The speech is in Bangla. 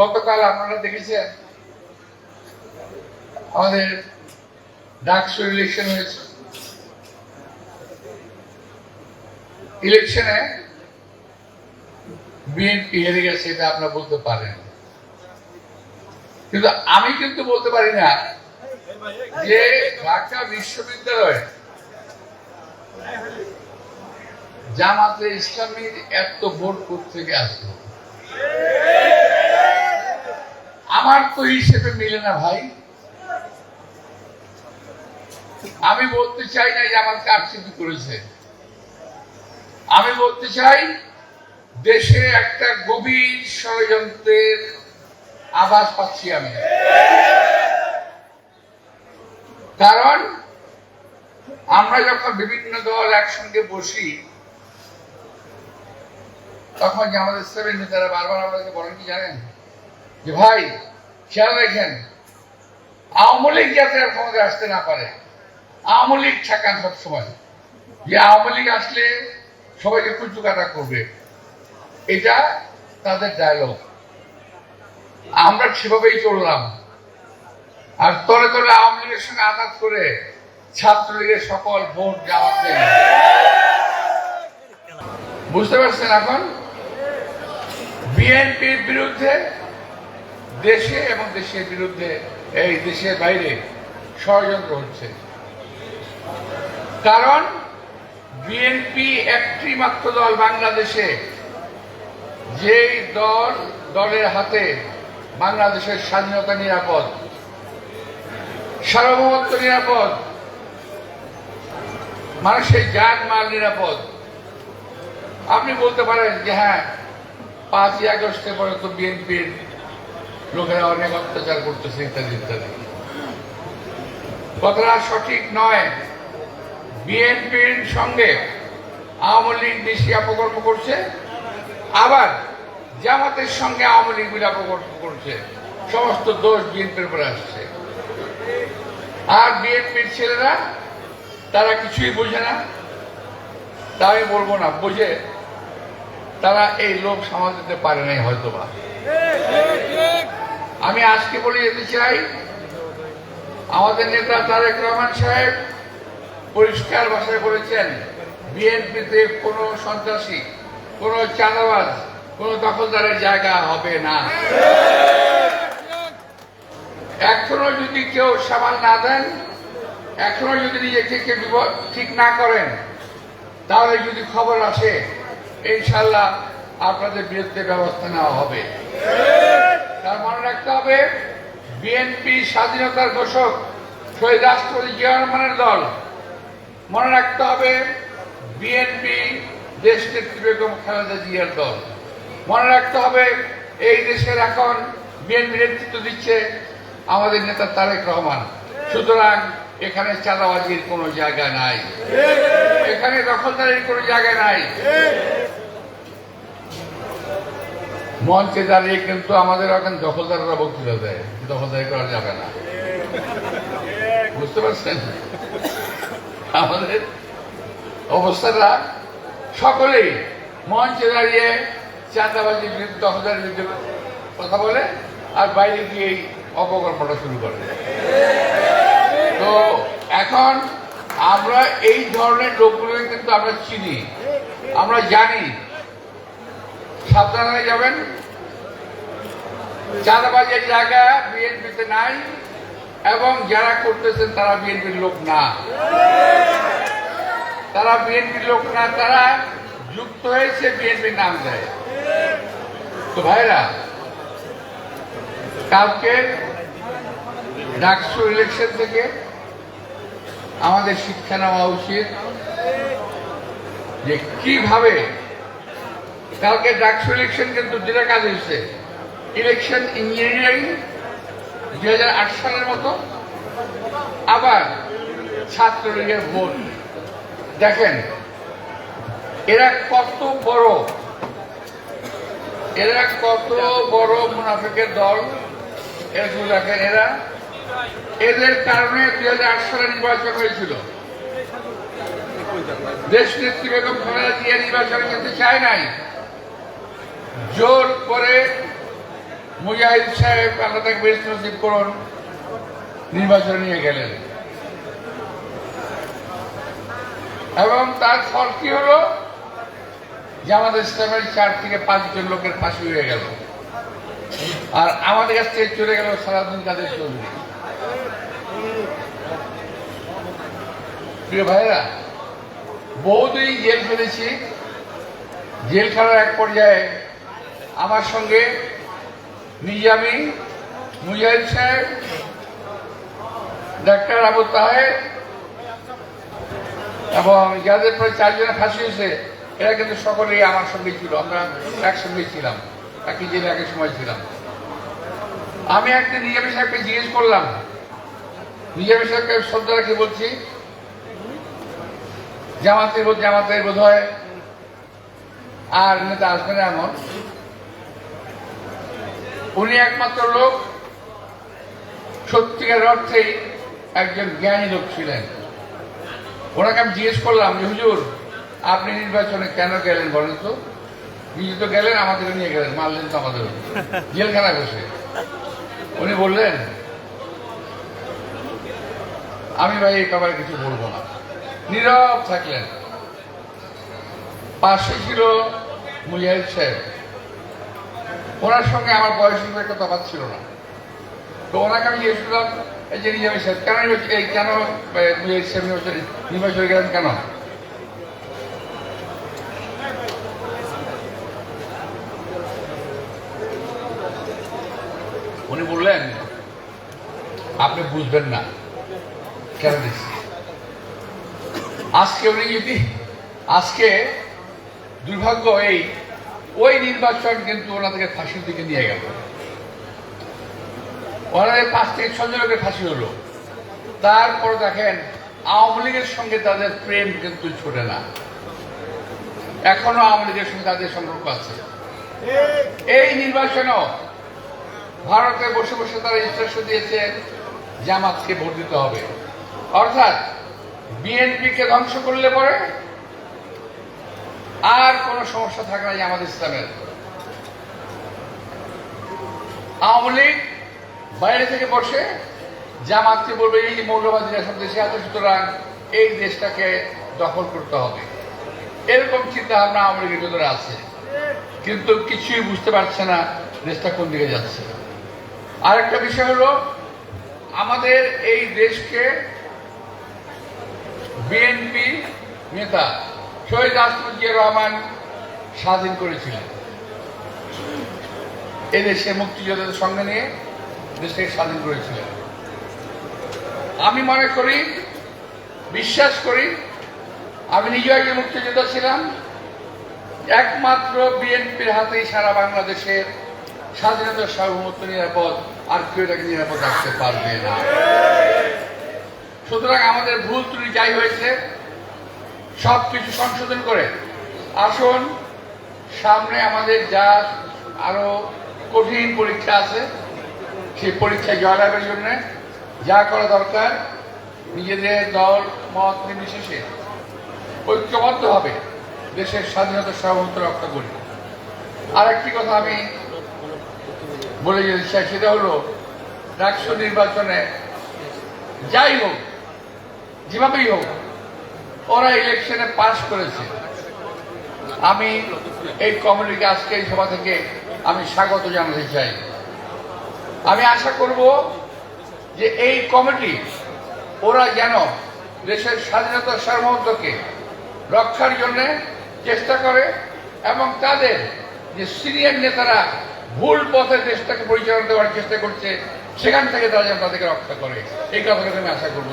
গতকাল আপনারা দেখেছেন, আমাদের ডাকসু ইলেকশন হয়েছে। ইলেকশনে বিএনপি হেরে গেছে এটা আপনারা বলতে পারেন। কিন্তু আমি কিন্তু বলতে পারি না যে ঢাকা বিশ্ববিদ্যালয়ে জামাতে ইসলামীর এত ভোট থেকে আসলো? আমার তো হিসেবে মিলে না ভাই। আমি বলতে চাই না যে আমার কারচুপি করেছে। আমি বলতে চাই, দেশে একটা গভীর ষড়যন্ত্রের আভাস পাচ্ছি আমি। কারণ, আমরা যখন বিভিন্ন দল একসঙ্গে বসি, তখন যে আমাদের সেভেন নেতারা বারবার আমাদেরকে বলেন কি জানেন? যে ভাই খেয়াল রাখেন, আওয়ামী লীগ যাতে আর ক্ষমতায় আসতে না পারে, আওয়ামী লীগ ঠেকান সবসময়। যে আওয়ামী লীগ আসলে সবাইকে কুচু কাটা করবে, এটা তাদের ডায়লগ আমরা সেভাবেই চললাম। আর তলে তলে আওয়ামী লীগের সঙ্গে আঘাত করে ছাত্রলীগের সকল ভোট নেই বুঝতে পারছেন এখন? বিএনপির বিরুদ্ধে দেশে এবং দেশের বিরুদ্ধে, এই দেশের বাইরে ষড়যন্ত্র হচ্ছে। কারণ বিএনপি একটি মাত্র দল বাংলাদেশে, যেই দল, দলের হাতে বাংলাদেশের স্বাধীনতা নিরাপদ, সার্বভৌমত্ব নিরাপদ, মানুষের যান মাল নিরাপদ। আপনি বলতে পারেন যে হ্যাঁ পাঁচই আগস্টের পরে তো বিএনপির লোকেরা অনেক অত্যাচার করতেছে, ইত্যাদি ইত্যাদি। কথাটা সঠিক নয়। বিএনপির সঙ্গে আওয়ামী লীগ বেশি অপকর্ম করছে, আবার জামাতের সঙ্গে আওয়ামী লীগ মিলে অপকর্ম করছে। সমস্ত দোষ বিএনপির উপরে আসছে। আর বিএনপির ছেলেরা, তারা কিছুই বোঝে না। তা আমি বলব না, বোঝে। তারা এই লোক সামাল দিতে পারে নাই হয়তো বা আমি আজকে বলে যেতে চাই, আমাদের নেতা তারেক রহমান সাহেব পরিষ্কার ভাষায় বলেছেন, বিএনপিতে কোনো সন্ত্রাসী, কোনো চাঁদাবাজ, কোনো দখলদারের জায়গা হবে না। এখনও যদি কেউ সামাল না দেন, এখনও যদি নিজেকে ঠিক না করেন, তাহলে যদি খবর আসে, ইনশাল্লাহ আপনাদের বিরুদ্ধে ব্যবস্থা নেওয়া হবে। হবে বিএনপি স্বাধীনতার ঘোষক শহীদ রাষ্ট্রপতি জিয়া রহমানের দল। মনে রাখতে হবে বিএনপি দেশ নেত্রী বেগম খালেদা জিয়ার দল। মনে রাখতে হবে এই দেশের এখন বিএনপি নেতৃত্ব দিচ্ছে আমাদের নেতা তারেক রহমান। সুতরাং এখানে চাঁদাবাজির কোনো জায়গা নাই। এখানে দখলদারির কোনো জায়গা নাই। মঞ্চে দাঁড়িয়ে কিন্তু আমাদের এখন দখলদাররা বক্তৃতা দেয় দখলদারি করা যাবে না। বুঝতে পারছেন? আমাদের অবস্থাটা সকলেই মঞ্চে দাঁড়িয়ে দখলদারির বিরুদ্ধে কথা বলে আর বাইরে গিয়েই অপকল্পটা শুরু করে। তো এখন আমরা এই ধরনের লোকগুলোকে কিন্তু আমরা চিনি, আমরা জানি সাবধান যাবেন। চাঁদাবাজের জায়গা বিএনপিতে নাই এবং যারা করতেছেন তারা বিএনপির লোক না। তারা বিএনপির লোক না, তারা যুক্ত হয়েছে বিএনপির নাম দেয়। তো ভাইরা, কালকে ডাকসু ইলেকশন থেকে আমাদের শিক্ষা নেওয়া উচিত যে কীভাবে কালকে ডাকসু ইলেকশন কিন্তু দুটা কাজ হয়েছে। ইলেকশন ইঞ্জিনিয়ারিং দুই হাজার আট সালের মতো। আবার ছাত্রলীগের ভোট। দেখেন, এরা কত বড়। এরা কত বড় মুনাফিকের দল। এরকম দেখেন এরা। এদের কারণে দুই হাজার আট সালে নির্বাচন হয়েছিল। দেশ নেত্রী বেগম খালেদা জিয়া নির্বাচনে যেতে চায় নাই। জোর করে মুজাহিদ সাহেব আল্লাহ তাকে বেশ নসিব করুন, নির্বাচনে নিয়ে গেলেন। এবং তার ফল কি হলো? আমাদের ইসলামের চার থেকে পাঁচজন লোকের ফাঁসি হয়ে গেল। আর আমাদের কাছ থেকে চলে গেল সারাদিন কাদের চৌধুরী প্রিয় ভাইরা বহুদিন জেল ফেলেছি। জেল খেলার এক পর্যায়ে আমার সঙ্গে নিজামি মুজাহিদ সাহেব, ডাক্তার আবু তাহের এবং যাদের প্রায় চারজনে ফাঁসি হয়েছে, এরা কিন্তু সকলেই আমার সঙ্গে ছিল। আমরা একসঙ্গেই ছিলাম, একই জেলে একই সময় ছিলাম। আমি একদিন নিজামি সাহেবকে জিজ্ঞেস করলাম, নিজামি সাহেবকে শ্রদ্ধা রেখে বলছি, জামাতের জামাতের বোধ হয় আর নেতা আসবে না এমন। উনি একমাত্র লোক সত্যিকার অর্থেই একজন জ্ঞানী লোক ছিলেন। ওনাকে আমি জিজ্ঞেস করলাম যে হুজুর আপনি নির্বাচনে কেন গেলেন বলেন তো? নিজে তো গেলেন আমাদের নিয়ে গেলেন মারলেন তো আমাদের জেলখানায় বসে। উনি বললেন আমি ভাই এই ব্যাপারে কিছু বলব না। নীরব থাকলেন। পাশে ছিল মুজাহিদ সাহেব। ওনার সঙ্গে আমার বয়সের খুব একটা তফাৎ ছিল না। তো ওনাকে আমি করলাম এই যে সাহেব কেন এই কেন মুজাহিদ সাহেব নির্বাচনে নির্বাচনে গেলেন কেন? উনি বললেন, আপনি বুঝবেন না। কেন আজকে উনি যদি আজকে দুর্ভাগ্য এই ওই নির্বাচন কিন্তু ওনাদেরকে ফাঁসির দিকে নিয়ে গেল। ওনাদের পাঁচ থেকে ছজন লোকের ফাঁসি হলো। তারপর দেখেন, আওয়ামী লীগের সঙ্গে তাদের প্রেম কিন্তু ছোটে না। এখনও আওয়ামী লীগের সঙ্গে তাদের সম্পর্ক আছে। এই নির্বাচনেও ভারতে বসে বসে তারা ইন্টারেস্ট দিয়েছে, জামাতকে ভোট দিতে হবে। অর্থাৎ বিএনপিকে ধ্বংস করলে পরে আর কোন সমস্যা থাকে না জামাত ইসলামের আওয়ামী লীগ বাইরে থেকে বসে জামাতকে বলবে, এই যে মৌলবাদীরা সব দেশে আছে, সুতরাং এই দেশটাকে দখল করতে হবে। এরকম চিন্তা ভাবনা আওয়ামী লীগের ভিতরে আছে। কিন্তু কিছুই বুঝতে পারছে না দেশটা কোন দিকে যাচ্ছে। আরেকটা বিষয় হলো, আমাদের এই দেশকে বিএনপি নেতা শহীদ রাষ্ট্রপতি রহমান স্বাধীন করেছিলেন। এদেশে মুক্তিযোদ্ধাদের সঙ্গে নিয়ে দেশকে স্বাধীন করেছিলেন। আমি মনে করি, বিশ্বাস করি, আমি নিজেও একজন মুক্তিযোদ্ধা ছিলাম। একমাত্র বিএনপির হাতেই সারা বাংলাদেশের স্বাধীনতা, সার্বভৌমত্ব, নিরাপদ, আর কেউ এটাকে নিরাপদ রাখতে পারবে না। সুতরাং আমাদের ভুল ত্রুটি যাই হয়েছে সব কিছু সংশোধন করে। আসুন, সামনে আমাদের যা আরও কঠিন পরীক্ষা আছে, সেই পরীক্ষায় জয়লাভের জন্য যা করা দরকার, নিজেদের দল, মত নির্বিশেষে ঐক্যবদ্ধ হবে, দেশের স্বাধীনতা সার্বভৌমত্ব রক্ষা করি আর একটি কথা আমি বলে যেতে চাই, সেটা হলো, রাষ্ট্র নির্বাচনে যাই হোক, যেভাবেই হোক ওরা ইলেকশনে পাস করেছে। আমি এই কমিটিকে আজকে এই সভা থেকে আমি স্বাগত জানাতে চাই। আমি আশা করব যে এই কমিটি ওরা যেন দেশের স্বাধীনতা সার্বভৌমত্বকে রক্ষার জন্য চেষ্টা করে এবং তাদের যে সিনিয়র নেতারা ভুল পথে দেশটাকে পরিচালনা দেওয়ার চেষ্টা করছে, সেখান থেকে তারা যেন তাদেরকে রক্ষা করে। এই কথাটাকে আমি আশা করব।